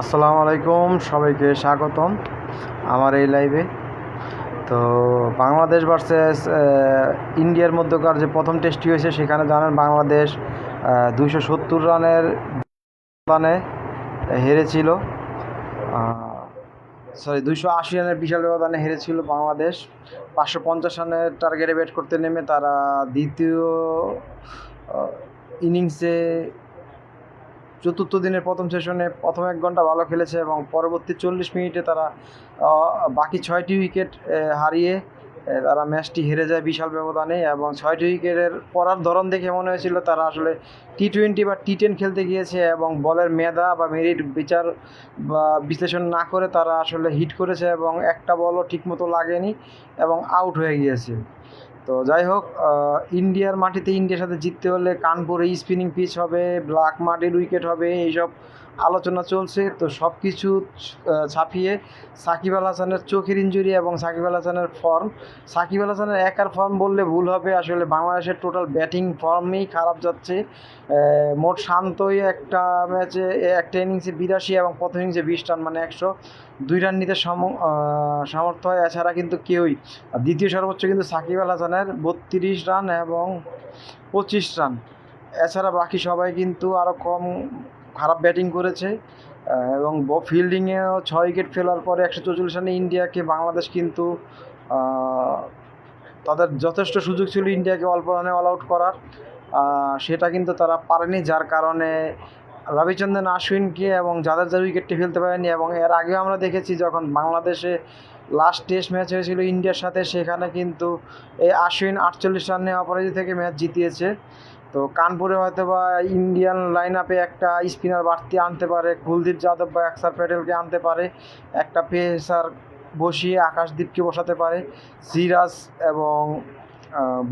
আসসালামু আলাইকুম, সবাইকে স্বাগতম আমার এই লাইভে তো বাংলাদেশ ভার্সেস ইন্ডিয়ার মধ্যকার যে প্রথম টেস্টটি হয়েছে, সেখানে জানেন বাংলাদেশ দুইশো সত্তর রানের ব্যবধানে হেরেছিল। সরি দুইশো আশি রানের বিশাল ব্যবধানে হেরেছিল বাংলাদেশ। পাঁচশো পঞ্চাশ রানের টার্গেটে ব্যাট করতে নেমে তারা দ্বিতীয় ইনিংসে চতুর্থ দিনের প্রথম সেশনে প্রথম এক ঘণ্টা ভালো খেলেছে এবং পরবর্তী চল্লিশ মিনিটে তারা বাকি ছয়টি উইকেট হারিয়ে তারা ম্যাচটি হেরে যায় বিশাল ব্যবধানে এবং ছয়টি উইকেটের পড়ার ধরন দেখে মনে হয়েছিল তারা আসলে টি টোয়েন্টি বা টি টেন খেলতে গিয়েছে এবং বলের মেধা বা মেরিট বিচার বা বিশ্লেষণ না করে তারা আসলে হিট করেছে এবং একটা বলও ঠিকমতো লাগেনি এবং আউট হয়ে গিয়েছে। তো যাই হোক ইন্ডিয়ার মাটিতে ইন্ডিয়ার সাথে জিততে হলে কানপুরে স্পিনিং পিচ হবে ব্ল্যাক মাটির উইকেট হবে, এইসব আলোচনা চলছে, তো সব কিছু ছাপিয়ে সাকিব আল হাসানের চোখের ইঞ্জুরি এবং সাকিব আল হাসানের ফর্ম সাকিব আল হাসানের একার ফর্ম বললে ভুল হবে, আসলে বাংলাদেশের টোটাল ব্যাটিং ফর্মই খারাপ যাচ্ছে। মোট শান্তই একটা ম্যাচে একটা ইনিংসে বিরাশি এবং প্রথম ইনিংসে বিশ রান মানে একশো দুই রান নিতে সম সামর্থ্য হয়। এছাড়া কিন্তু কেউই দ্বিতীয় সর্বোচ্চ কিন্তু সাকিব আল হাসানের বত্রিশ রান এবং পঁচিশ রান। এছাড়া বাকি সবাই কিন্তু আরও কম খারাপ ব্যাটিং করেছে এবং ফিল্ডিংয়েও ছয় উইকেট ফেলার পরে একশো চৌচল্লিশ রানে ইন্ডিয়াকে, বাংলাদেশ কিন্তু তাদের যথেষ্ট সুযোগ ছিল ইন্ডিয়াকে অল্প রানে অল আউট করার। সেটা কিন্তু তারা পারেনি, যার কারণে রবিচন্দ্রন আশ্বিনকে এবং যাদের যাদের উইকেটটি ফেলতে পারেনি এবং এর আগেও আমরা দেখেছি যখন বাংলাদেশে লাস্ট টেস্ট ম্যাচ হয়েছিল ইন্ডিয়ার সাথে, সেখানে কিন্তু এই আশ্বিন আটচল্লিশ রানে অপরাজিত থেকে ম্যাচ জিতিয়েছে। তো কানপুরে হয়তো বা ইন্ডিয়ান লাইন আপে একটা স্পিনার বাড়তি আনতে পারে, কুলদীপ যাদব বা অক্ষর প্যাটেলকে আনতে পারে, একটা পেসার বসিয়ে আকাশদীপকে বসাতে পারে, সিরাজ এবং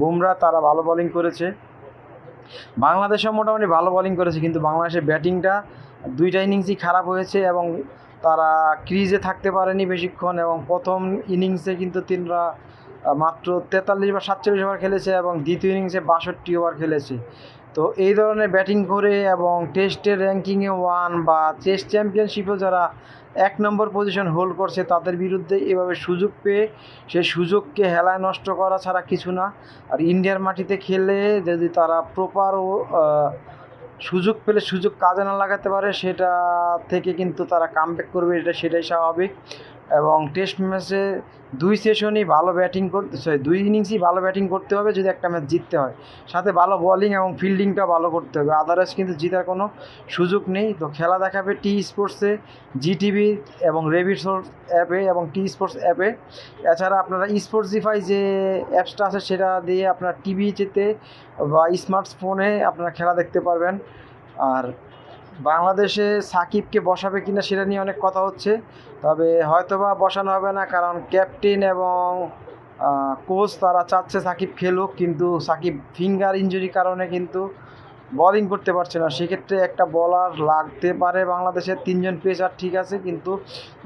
বুমরা তারা ভালো বলিং করেছে। বাংলাদেশও মোটামুটি ভালো বলিং করেছে, কিন্তু বাংলাদেশের ব্যাটিংটা দুইটা ইনিংসই খারাপ হয়েছে এবং তারা ক্রিজে থাকতে পারেনি বেশিক্ষণ এবং প্রথম ইনিংসে কিন্তু তিনরা মাত্র তেতাল্লিশ বা সাতচল্লিশ ওভার খেলেছে এবং দ্বিতীয় ইনিংসে বাষট্টি ওভার খেলেছে। তো এই ধরনের ব্যাটিং করে এবং টেস্টের র্যাঙ্কিংয়ে ওয়ান বা টেস্ট চ্যাম্পিয়নশিপেও যারা এক নম্বর পজিশন হোল্ড করছে, তাদের বিরুদ্ধে এভাবে সুযোগ পেয়ে সেই সুযোগকে হেলায় নষ্ট করা ছাড়া কিছু না। আর ইন্ডিয়ার মাটিতে খেলে যদি তারা প্রপার ও সুযোগ পেলে, সুযোগ কাজে না লাগাতে পারে, সেটা থেকে কিন্তু তারা কামব্যাক করবে, এটা সেটাই স্বাভাবিক। এবং টেস্ট ম্যাচে দুই সেশনই ভালো ব্যাটিং করতে সরি দুই ইনিংসই ভালো ব্যাটিং করতে হবে যদি একটা ম্যাচ জিততে হয়। সাথে ভালো বলিং এবং ফিল্ডিংটা ভালো করতে হবে। আদারওয়াইজ কিন্তু জিতার কোনো সুযোগ নেই। তো খেলা দেখাবে টি স্পোর্টসে জিটিভি এবং রেবিট অ্যাপে এবং টি স্পোর্টস অ্যাপে এছাড়া আপনারা স্পোর্টসিফাই যে অ্যাপসটা আছে সেটা দিয়ে আপনার টিভিতে বা স্মার্টফোনে আপনারা খেলা দেখতে পারবেন। আর বাংলাদেশে সাকিবকে বসাবে কিনা সেটা নিয়ে অনেক কথা হচ্ছে, তবে হয়তোবা বসানো হবে না কারণ ক্যাপ্টেন এবং কোচ তারা চাচ্ছে সাকিব খেলুক, কিন্তু সাকিব ফিঙ্গার ইঞ্জুরির কারণে কিন্তু বোলিং করতে পারছে না। সেক্ষেত্রে একটা বলার লাগতে পারে বাংলাদেশের তিনজন পেসার ঠিক আছে, কিন্তু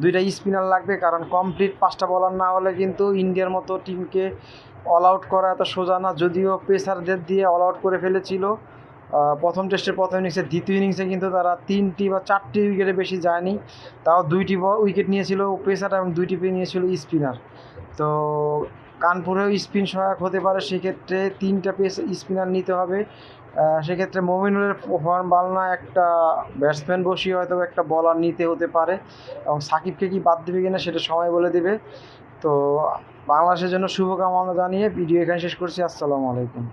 দুইটা স্পিনার লাগবে কারণ কমপ্লিট পাঁচটা বলার না হলে কিন্তু ইন্ডিয়ার মতো টিমকে অল আউট করা এত সোজা না। যদিও পেসারদের দিয়ে অল আউট করে ফেলেছিল প্রথম টেস্টের প্রথম ইনিংসে দ্বিতীয় ইনিংসে কিন্তু তারা তিনটি বা চারটি উইকেটে বেশি যায়নি। তাও দুইটি উইকেট নিয়েছিল পেসার এবং দুইটি পেয়ে নিয়েছিল স্পিনার তো কানপুরেও স্পিন সহায়ক হতে পারে, সেক্ষেত্রে তিনটা পেস স্পিনার নিতে হবে। সেক্ষেত্রে মমিনুলের ফর্ম ভালো না, একটা ব্যাটসম্যান বসিয়ে হয়তো একটা বলার নিতে হতে পারে। এবং সাকিবকে কি বাদ দেবে কিনা সেটা সময় বলে দেবে। তো বাংলাদেশের জন্য শুভকামনা জানিয়ে ভিডিও এখানে শেষ করছি, আসসালামু আলাইকুম।